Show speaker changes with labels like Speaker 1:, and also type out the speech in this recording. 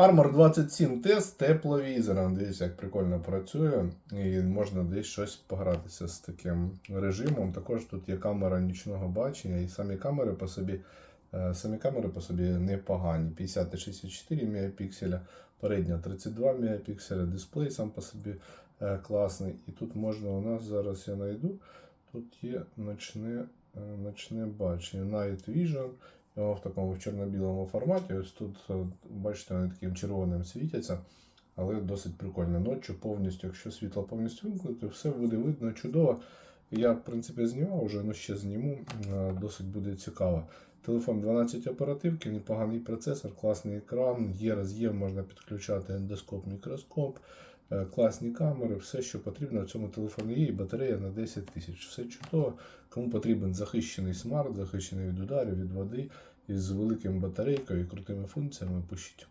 Speaker 1: Armor 27 тест тепловізором. Дивіться, як прикольно працює. І можна десь щось погратися з таким режимом. Також тут є камера нічного бачення, і самі камери по собі, е, самі камери по собі непогані. 50 64 мегапікселя, передня 32 мегапікселя, дисплей сам по собі е, класний. І тут можна у нас зараз я знайду. Тут є ночне, е, ночне бачення, Night Vision. В такому чорно-білому форматі. Ось тут, е, бачите, вони таким червоним світяться, але досить прикольно. Ночі повністю, якщо світло повністю вимкнути, все буде видно чудово. Я, в принципі, знімав вже, ну ще зніму, е, досить буде цікаво. Телефон 12 оперативки, непоганий процесор, класний екран, є роз'єм, можна підключати ендоскоп, мікроскоп, е, класні камери, все, що потрібно в цьому телефоні є, і батарея на 10 тисяч. Все чудово. Кому потрібен захищений смарт, захищений від ударів, від води, із великим батарейкою і крутими функціями, пишіть.